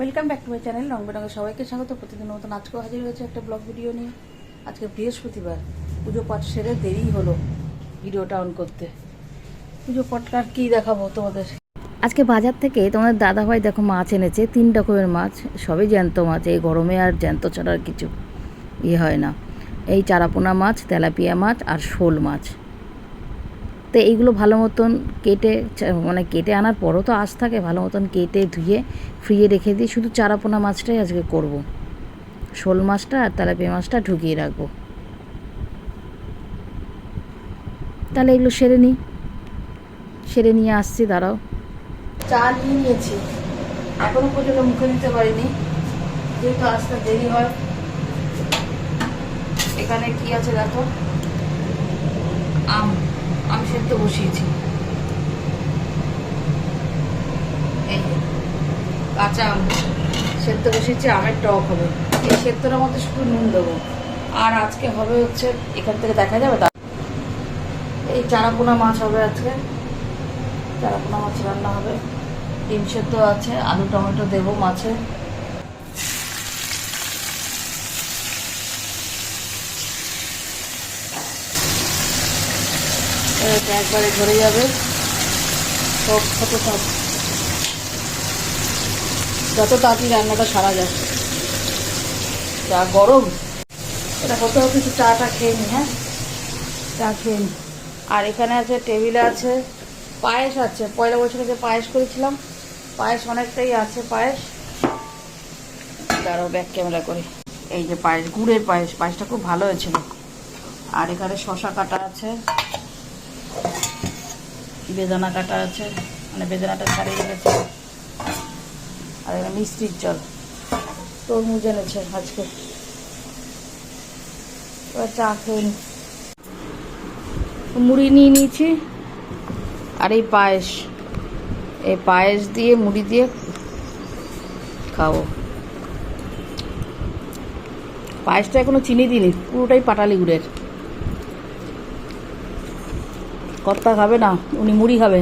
Welcome back to my channel রং বেরঙের সবাইকে স্বাগত। প্রতিদিন মতন আজকেও হাজির হয়েছে একটা ব্লগ ভিডিও নিয়ে। আজকে বৃহস্পতিবার, পুজো পাঠ সেরে দেরি হলো ভিডিওটা অন করতে। পুজো পাঠটা আর কী দেখাবো তোমাদের? আজকে বাজার থেকে তোমাদের দাদাভাই দেখো মাছ এনেছে, তিন রকমের মাছ, সবই জ্যান্ত মাছ, এই গরমে আর জ্যান্ত ছাড়া আর কিছু ইয়ে হয় না। এই চারাপোনা মাছ, তেলাপিয়া মাছ আর শোল মাছ। তো এইগুলো ভালো মতন কেটে মানে কেটে আনার পরও তো আশ থাকে, ভালো মতন কেটে ধুয়ে ফ্রিয়ে রেখে দিই শুধু চারাপোনা মাছটাই আজকে করব। শোল মাছটা আর তেলাপিয়া মাছটা ঢুকিয়ে রাখব। তাহলে এগুলো সেরে নিই। সেরে নিয়ে আসছি, দাঁড়াও। চা নিয়ে নিয়েছি। এখনও পর্যন্ত মুখে দিতে পারিনি। যেহেতু আসতে দেরি হয়। এখানে কি আছে দেখো? আম। আম সেদ্ধ বসিয়েছি। কাঁচা আম। সেদ্ধ বসিয়েছি, আমের টক হবে। এই সেদ্ধটার মধ্যে শুধু নুন দেবো। আর আজকে হবে হচ্ছে, এখান থেকে দেখা যাবে এই চারাপোনা মাছ হবে আজকে। চারাপোনা মাছ রান্না হবে। ডিম সেদ্ধ আছে, আলু, টমেটো দেবো মাছে। একবারে ধরে যাবে। সব ছোট সব। যত তাড়াতাড়ি রান্নাটা সারা যায়। যা গরম। এটা হতে একটু চাটা খেয়ে নি হ্যাঁ? চা খেয়ে নি। আর এখানে আছে টেবিলে আছে পায়েস আছে। পয়লা বছরে যে পায়েস করেছিলাম, পায়েস অনেকটাই আছে পায়েস। দাঁড়াও ব্যাক ক্যামেরা করে। এই যে পায়েস, গুড়ের পায়েস, পায়েসটা খুব ভালো হয়েছিল। আর এখানে শশা কাটা আছে। বেদানা কাটা আছে মানে বেদানাটা ছাড়িয়ে গেছে। আর এখানে মিষ্টির জল, তরমুজ এনেছে আজকে। চা খেয়ে নি। মুড়ি নিয়ে নিয়েছি। আর এই পায়েস এই পায়েস দিয়ে, মুড়ি দিয়ে খাব। পায়েসটা এখনও চিনি দিইনি, পুরোটাই পাটালি গুড়ের। কর্তা খাবে না, উনি মুড়ি খাবে।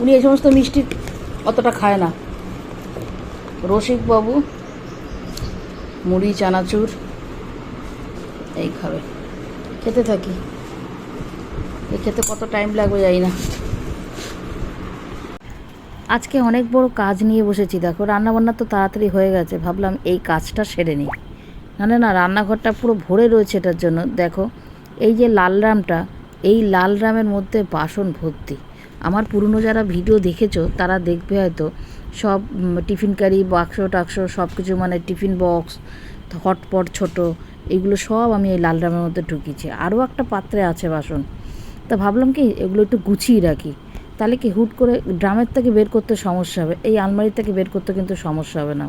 উনি এই সমস্ত মিষ্টি অতটা খায় না। রসিক বাবু, মুড়ি, চানাচুর, এই খাবে। খেতে থাকি। এই খেতে কত টাইম লাগবে জানি না। আজকে অনেক বড় কাজ নিয়ে বসেছি, দেখো। রান্নাবান্না তো তাড়াতাড়ি হয়ে গেছে, ভাবলাম এই কাজটা সেরে নিই। না না, রান্নাঘরটা পুরো ভরে রয়েছে এটার জন্য, দেখো। এই যে লাল রামটা, এই লাল রামের মধ্যে বাসন ভর্তি। আমার পুরনো যারা ভিডিও দেখেছ, তারা দেখবে হয়তো সব টিফিন কারি, বাক্স টাক্স সব কিছু মানে টিফিন বক্স, হটপট, ছোট, এগুলো সব আমি এই লাল রামের মধ্যে ঢুকিয়েছি। আরও একটা পাত্রে আছে বাসন। তা ভাবলাম কি, এগুলো একটু গুছিয়ে রাখি। তাহলে কি হুট করে ড্রামের থেকে বের করতে সমস্যা হবে? এই আলমারি থেকে বের করতে কিন্তু সমস্যা হবে না।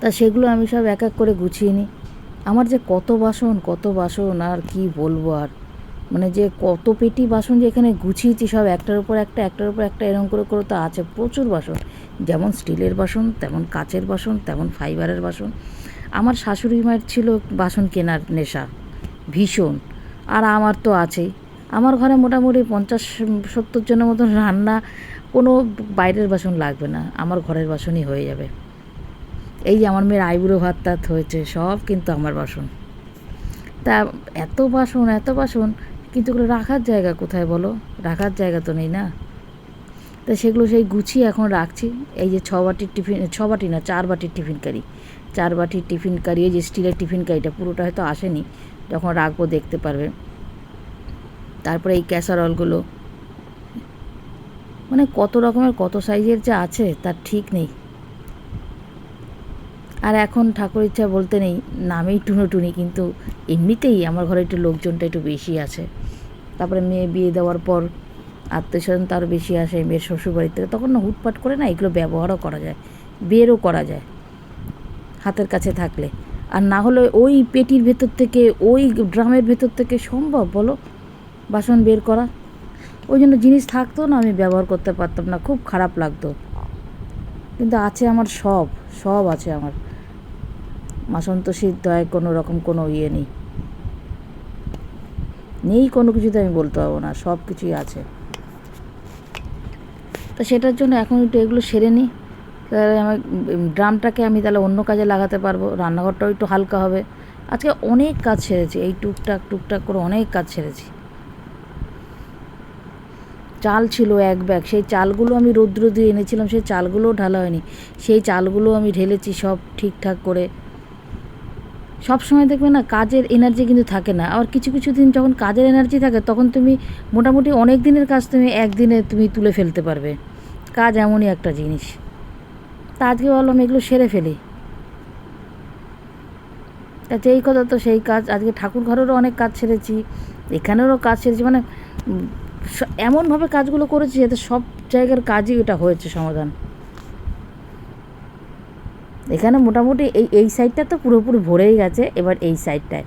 তা সেগুলো আমি সব এক এক করে গুছিয়ে নিই। আমার যে কত বাসন কত বাসন, আর কি বলব আর? মানে যে কত পেটি বাসন যে এখানে গুছিয়েছি সব একটার উপর একটা, একটার উপর একটা এরকম করে করে তো আছে প্রচুর বাসন। যেমন স্টিলের বাসন, তেমন কাচের বাসন, তেমন ফাইবারের বাসন। আমার শাশুড়ি মায়ের ছিল বাসন কেনার নেশা, ভীষণ। আর আমার তো আছেই। আমার ঘরে মোটামুটি পঞ্চাশ, সত্তর জনের মতন রান্না কোনো বাইরের বাসন লাগবে না। আমার ঘরের বাসনই হয়ে যাবে। এই যে আমার মেয়ের আইবুড়ো ভাত টাত হয়েছে, সব কিন্তু আমার বাসন। তা এত বাসন এত বাসন, কিন্তু ওগুলো রাখার জায়গা কোথায় বলো? রাখার জায়গা তো নেই না। তা সেগুলো সেই গুছিয়ে এখন রাখছি। এই যে ছ বাটির টিফিন ছ বাটি না চার বাটির টিফিন কারি। চার বাটির টিফিন কারি, এই যে স্টিলের টিফিন কারিটা পুরোটা হয়তো আসেনি, যখন রাখব দেখতে পারবে। তারপরে এই ক্যাসারলগুলো মানে কত রকমের, কত সাইজের যা আছে, তার ঠিক নেই। আর এখন ঠাকুর ইচ্ছা বলতে নেই, নামেই টুনোটুনি, কিন্তু এমনিতেই আমার ঘরে একটু লোকজনটা একটু বেশি আছে। তারপরে মেয়ে বিয়ে দেওয়ার পর আত্মীয় স্বজন তারও বেশি আসে, মেয়ের শ্বশুরবাড়ির থেকে তখন না হুটপাট করে না এগুলো ব্যবহারও করা যায় বেরও করা যায় হাতের কাছে থাকলে। আর না হলে ওই পেটির ভেতর থেকে, ওই ড্রামের ভেতর থেকে সম্ভব বলো? বাসন বের করা। ওই জন্য জিনিস থাকতো না, আমি ব্যবহার করতে পারতাম না, খুব খারাপ লাগতো। কিন্তু আছে আমার সব সব আছে আমার। মাসন্তোষীর দয় কোনো রকম কোনো ইয়ে নেই। নেই কোনো কিছুতে আমি বলতে পারব না, সব কিছুই আছে। তা সেটার জন্য এখন একটু এগুলো সেরে নিই। তাহলে আমার ড্রামটাকে আমি তাহলে অন্য কাজে লাগাতে পারব, রান্নাঘরটাও একটু হালকা হবে। আজকে অনেক কাজ সেরেছি, এই টুকটাক টুকটাক করে অনেক কাজ সেরেছি। চাল ছিল এক ব্যাগ, সেই চালগুলো আমি রৌদ্র দিয়ে এনেছিলাম, সেই চালগুলোও ঢালা হয়নি। সেই চালগুলো আমি ঢেলেছি সব ঠিকঠাক করে। সব সময় দেখবে না কাজের এনার্জি কিন্তু থাকে না। আর কিছু কিছু দিন যখন কাজের এনার্জি থাকে, তখন তুমি মোটামুটি অনেক দিনের কাজ তুমি একদিনে তুমি তুলে ফেলতে পারবে। কাজ এমনই একটা জিনিস। তা আজকে ভাবলাম এগুলো সেরে ফেলি। তা যেই কথা তো সেই কাজ, আজকে ঠাকুর ঘরেরও অনেক কাজ সেরেছি, এখানেরও কাজ সেরেছি মানে এমনভাবে কাজগুলো করেছি যাতে সব জায়গার কাজই এটা হয়েছে সমাধান। এখানে মোটামুটি এই এই সাইডটা তো পুরোপুরি ভরেই গেছে, এবার এই সাইডটায়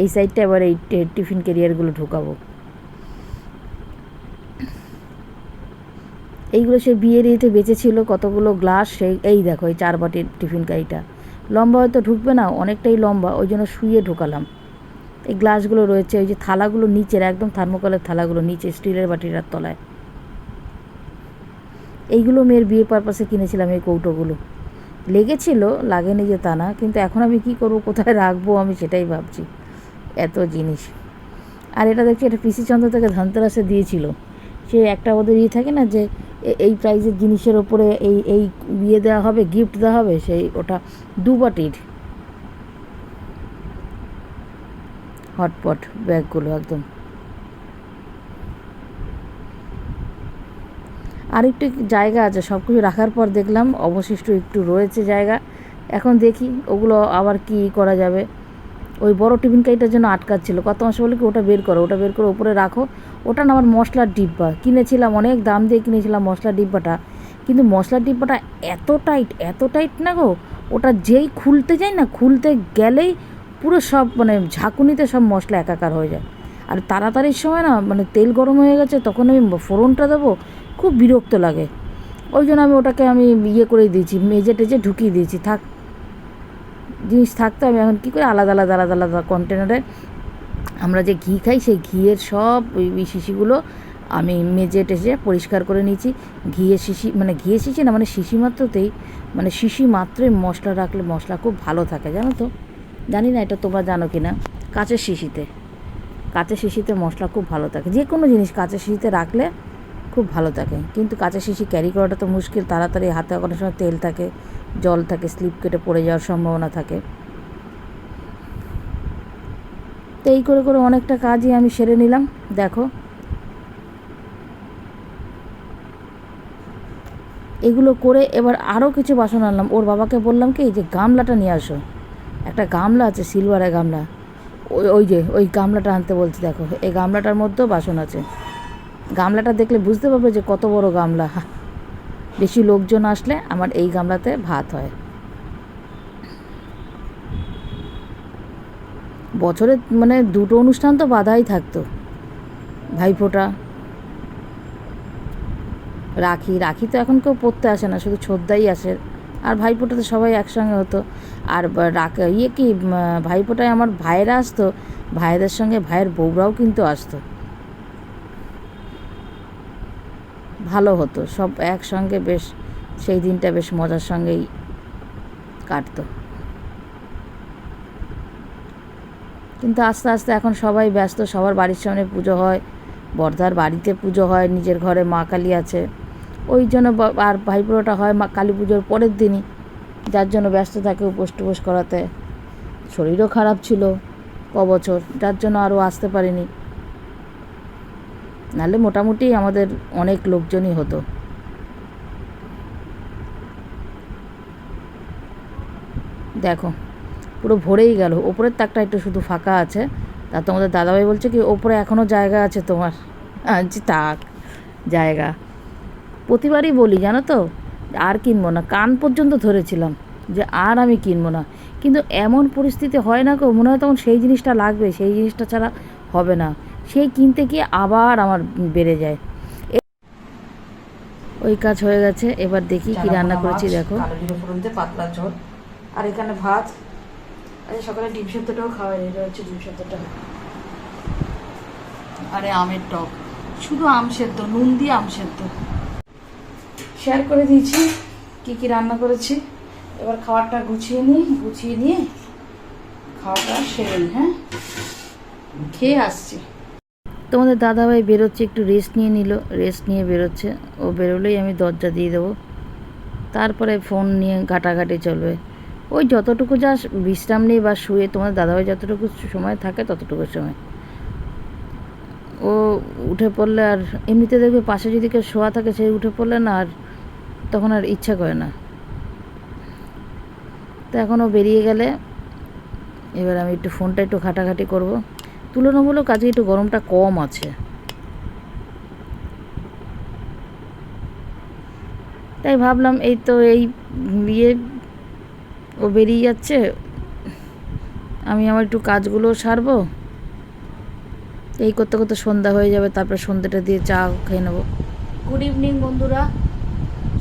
এই সাইডটা এবার এই টিফিন ক্যারিয়ারগুলো ঢুকাবো। এইগুলো সে বিয়ের ইয়েতে বেঁচেছিল কতগুলো গ্লাস সেই, এই দেখো, এই চার বাটির টিফিন কারিটা লম্বা হয়তো ঢুকবে না, অনেকটাই লম্বা, ওই জন্য শুয়ে ঢোকালাম। এই গ্লাসগুলো রয়েছে, ওই যে থালাগুলো নিচের, একদম থার্মোকলের থালাগুলো, নিচে স্টিলের বাটিটার তলায়। এইগুলো মেয়ের বিয়ে পারপাসে কিনেছিলাম এই কৌটোগুলো। লেগেছিল, লাগেনি যে তা না, কিন্তু এখন আমি কি করব, কোথায় রাখব আমি সেটাই ভাবছি। এত জিনিস। আর এটা দেখছি, এটা পিসি চন্দ্র থেকে ধানতেরাসে দিয়েছিল। সে একটা ওদের ইয়ে থাকে না যে এই প্রাইজের জিনিসের ওপরে এই এই ইয়ে দেওয়া হবে গিফট দেওয়া হবে, সেই ওটা দু বাটির হটপট ব্যাগগুলো একদম। আর একটু জায়গা আছে সব কিছু রাখার পর দেখলাম অবশিষ্ট একটু রয়েছে জায়গা। এখন দেখি ওগুলো আবার কি করা যাবে। ওই বড় টিফিন কাইটার জন্য আটকাচ্ছিল। কত মাসে বলে কি ওটা বের করো, ওটা বের করে উপরে রাখো। ওটা না আমার মশলার ডিব্বা। কিনেছিলাম, অনেক দাম দিয়ে কিনেছিলাম মশলার ডিব্বাটা। কিন্তু মশলার ডিব্বাটা এত টাইট এত টাইট না গো, ওটা যেই খুলতে যাই না, খুলতে গেলেই পুরো সব মানে ঝাঁকুনিতে সব মশলা একাকার হয়ে যায়। আর তাড়াতাড়ির সময় না মানে তেল গরম হয়ে গেছে, তখন আমি ফোড়নটা দেবো খুব বিরক্ত লাগে। ওই জন্য আমি ওটাকে আমি ইয়ে করে দিয়েছি মেজে টেজে ঢুকিয়ে দিয়েছি, থাক। জিনিস থাকতো আমি এখন কী করে আলাদা আলাদা আলাদা আলাদা কন্টেনারে আমরা যে ঘি খাই, সেই ঘিয়ের সব ওই শিশিগুলো আমি মেজে টেজে পরিষ্কার করে নিয়েছি। ঘিয়ের শিশি মানে ঘিয়ে শিশি না মানে শিশি মাত্রতেই মানে শিশি মাত্রই মশলা রাখলে মশলা খুব ভালো থাকে, জানো তো? জানি না এটা তোমরা জানো কি না কাঁচের শিশিতে কাঁচের শিশিতে মশলা খুব ভালো থাকে। যে কোনো জিনিস কাঁচের শিশিতে রাখলে খুব ভালো থাকে। কিন্তু কাঁচা শিশি ক্যারি করাটা তো মুশকিল। তাড়াতাড়ি হাতে অনেক সময় তেল থাকে, জল থাকে স্লিপ কেটে পড়ে যাওয়ার সম্ভাবনা থাকে। তো এই করে করে অনেকটা কাজই আমি সেরে নিলাম। দেখো। এগুলো করে এবার আরও কিছু বাসন আনলাম। ওর বাবাকে বললাম কি যে গামলাটা নিয়ে আসো। একটা গামলা আছে সিলভারের গামলা। ওই ওই যে, ওই গামলাটা আনতে বলছি, দেখো। এই গামলাটার মধ্যেও বাসন আছে। গামলাটা দেখলে বুঝতে পারবে যে কত বড় গামলা। বেশি লোকজন আসলে আমার এই গামলাতে ভাত হয়। বছরে মানে দুটো অনুষ্ঠান তো বাধাই থাকতো। ভাইফোঁটা। রাখি রাখি তো এখন কেউ পড়তে আসে না, শুধু ছোদ্দাই আসে। আর ভাইফোঁটাতে সবাই একসঙ্গে হতো। আর রাখ ইয়ে কি ভাইফোঁটায় আমার ভাইয়েরা আসতো, ভাইদের সঙ্গে ভাইয়ের বউরাও কিন্তু আসতো। ভালো হতো। সব একসঙ্গে বেশ, সেই দিনটা বেশ মজার সঙ্গেই কাটতো। কিন্তু আস্তে আস্তে এখন সবাই ব্যস্ত, সবার বাড়ির সামনে পুজো হয় বর্ধার বাড়িতে পুজো হয়, নিজের ঘরে মা কালী আছে। ওই জন্য আর ভাইপুরোটা হয় মা কালী পুজোর পরের দিনই, যার জন্য ব্যস্ত থাকে উপোস টুপোস করাতে। শরীরও খারাপ ছিল ক বছর, যার জন্য আরও আসতে পারিনি। নাহলে মোটামুটি আমাদের অনেক লোকজনই হতো। দেখো, পুরো ভরেই গেল। ওপরের তাকটা একটু শুধু ফাঁকা আছে। তা তোমাদের দাদাভাই বলছে কি, ওপরে এখনও জায়গা আছে তোমার? আনছি তাক জায়গা। প্রতিবারই বলি, জানো তো, আর কিনবো না। কান পর্যন্ত ধরেছিলাম যে আর আমি কিনবো না। কিন্তু এমন পরিস্থিতি হয় না গো, মনে হয় তখন সেই জিনিসটা লাগবে, সেই জিনিসটা ছাড়া হবে না। সেই কিনতে গিয়ে আবার আমার বেড়ে যায়। ওই কাজ হয়ে গেছে এবার দেখি কি রান্না করেছি দেখো। পাতলা ঝোল আর এখানে ভাত। আচ্ছা সকালে ডিম সেদ্ধটাও খাওয়াই এটা হচ্ছে ডিম সেদ্ধটা। আরে আমের টক শুধু আম সেদ্ধ নুন দিয়ে আম সেদ্ধ। শেয়ার করে দিয়েছি কি কি রান্না করেছি। এবার খাবারটা গুছিয়ে নিই গুছিয়ে নিয়ে খাওয়াটা সেরে হ্যাঁ? খেয়ে আসছি। তোমাদের দাদাভাই বেরোচ্ছে, একটু রেস্ট নিয়ে নিল। রেস্ট নিয়ে বেরোচ্ছে। ও বেরোলেই আমি দরজা দিয়ে দেবো। তারপরে ফোন নিয়ে ঘাটাঘাটি চলবে। ওই যতটুকু যা বিশ্রাম নেই বা শুয়ে তোমার দাদাভাই যতটুকু সময় থাকে ততটুকু সময়। ও উঠে পড়লে আর এমনিতে দেখবে পাশে যদি কেউ শোয়া থাকে সে উঠে পড়লে না, আর তখন আর ইচ্ছা করে না। তো এখন ও বেরিয়ে গেলে, এবার আমি একটু ফোনটা একটু ঘাটাঘাটি করব। তুলনামূলক আজকে একটু গরমটা কম আছে। তাই ভাবলাম এই তো এই ইয়ে ও বেরিয়ে যাচ্ছে। আমি আমার একটু কাজগুলো সারবো। এই করতে করতে সন্ধ্যা হয়ে যাবে, তারপরে সন্ধ্যাটা দিয়ে চা খেয়ে নেব। গুড ইভিনিং বন্ধুরা।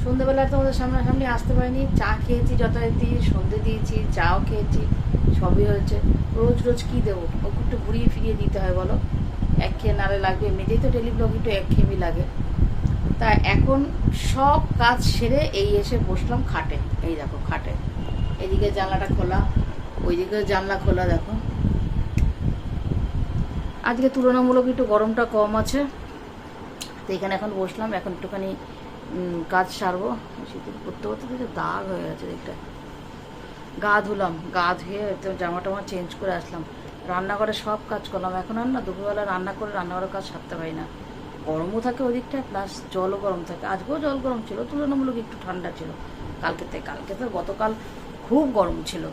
সন্ধ্যেবেলা তোমাদের সামনাসামনি আসতে পারিনি। চা খেয়েছি, যথারীতি সন্ধে দিয়েছি, চাও খেয়েছি। সবই হয়েছে? রোজ রোজ কী দেবো? ওকে একটু ঘুরিয়ে ফিরিয়ে দিতে হয়, বলো। এক খেয়ে নালে লাগবে। এমনিতেই তো ডেলি ব্লগ একটু এক খেয়েমি লাগে। তা এখন সব কাজ সেরে এই এসে বসলাম খাটে। এই দেখো, খাটে। এদিকে জানলাটা খোলা, ওইদিকে জানলা খোলা, দেখো। আজকে তুলনামূলক একটু গরমটা কম আছে। তো এখানে এখন বসলাম, এখন একটুখানি কাজ সারবো। করতে করতে দাগ হয়ে গেছে একটা গা ধুলাম, গা ধুয়ে তো জামা টামা চেঞ্জ করে আসলাম। রান্নাঘরে সব কাজ করলাম। এখন আর না, দুপুরবেলা রান্না করে রান্নাঘরের কাজ সারতে পারি না। গরমও থাকে ওদিকটায় প্লাস জলও গরম থাকে। আজকেও জল গরম ছিল, তুলনামূলক একটু ঠান্ডা ছিল। কালকে থেকে কালকে তো গতকাল খুব গরম ছিল।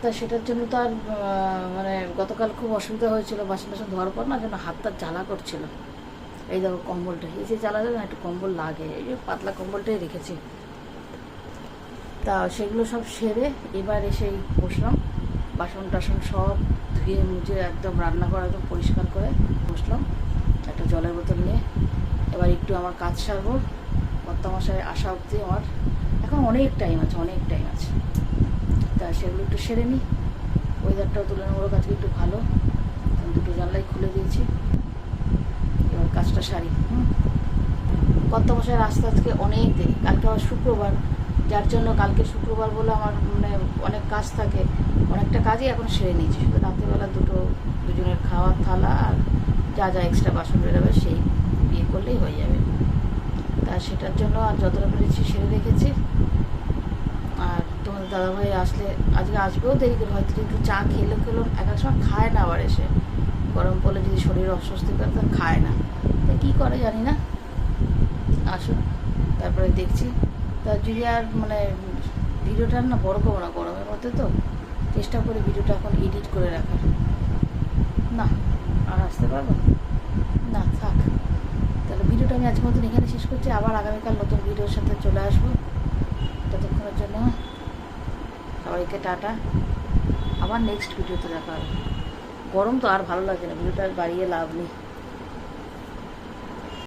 তা সেটার জন্য তো আর মানে গতকাল খুব অসুবিধা হয়েছিল, বাসন টাসন ধোয়ার পর না যেন হাতটা জ্বালা করছিল। এই দেখো কম্বলটা, এই যে জ্বালা না একটু কম্বল লাগে, এই যে পাতলা কম্বলটাই রেখেছি। তা সেগুলো সব সেরে এবার এসে বসলাম। বাসন টাসন সব ধুয়ে মুছে একদম রান্না করা একদম পরিষ্কার করে বসলাম একটা জলের বোতল নিয়ে। এবার একটু আমার কাজ সারবো। কর্তামশায় আসা অবধি আমার এখন অনেক টাইম আছে, অনেক টাইম আছে। তা সেগুলো একটু সেরে নিই ওয়েদারটাও তুলনামূলক আজকে একটু ভালো। দুটো জানলাই খুলে দিয়েছি। এবার কাজটা সারি, হুম। কর্তামশায় আসতে আজকে অনেক দেরি। কালকে আবার শুক্রবার। যার জন্য কালকে শুক্রবার বলে আমার মানে অনেক কাজ থাকে। অনেকটা কাজই এখন সেরে নিয়েছি। শুধু রাত্রিবেলা দুটো দুজনের খাওয়ার থালা আর যা যা এক্সট্রা বাসন বেরোবে সেই বিয়ে করলেই হয়ে যাবে। তা সেটার জন্য আর যতটা পেরেছি সেরে রেখেছি। আর তোমাদের দাদাভাই আসলে আজকে আসবেও দেরি করে, হয়তো একটু চা খেলে খেলো, এক এক সময় খায় না আবার এসে। গরম পড়লে যদি শরীর অস্বস্তি করে, তা খায় না। তা কী করে জানি না। আসুন, তারপরে দেখছি। তা যদি আর মানে ভিডিওটা না বড় করব না, গরমের মধ্যে তো চেষ্টা করি ভিডিওটা এখন এডিট করে রাখার। না, আর আসতে পারব না। থাক। তাহলে ভিডিওটা আমি আজকের মতন এখানে শেষ করছি। আবার আগামীকাল নতুন ভিডিওর সাথে চলে আসব। ততক্ষণের জন্য সবাইকে টাটা। আবার নেক্সট ভিডিওতে দেখা হবে। গরম তো আর ভালো লাগে না, ভিডিওটা বাড়িয়ে লাভ নেই।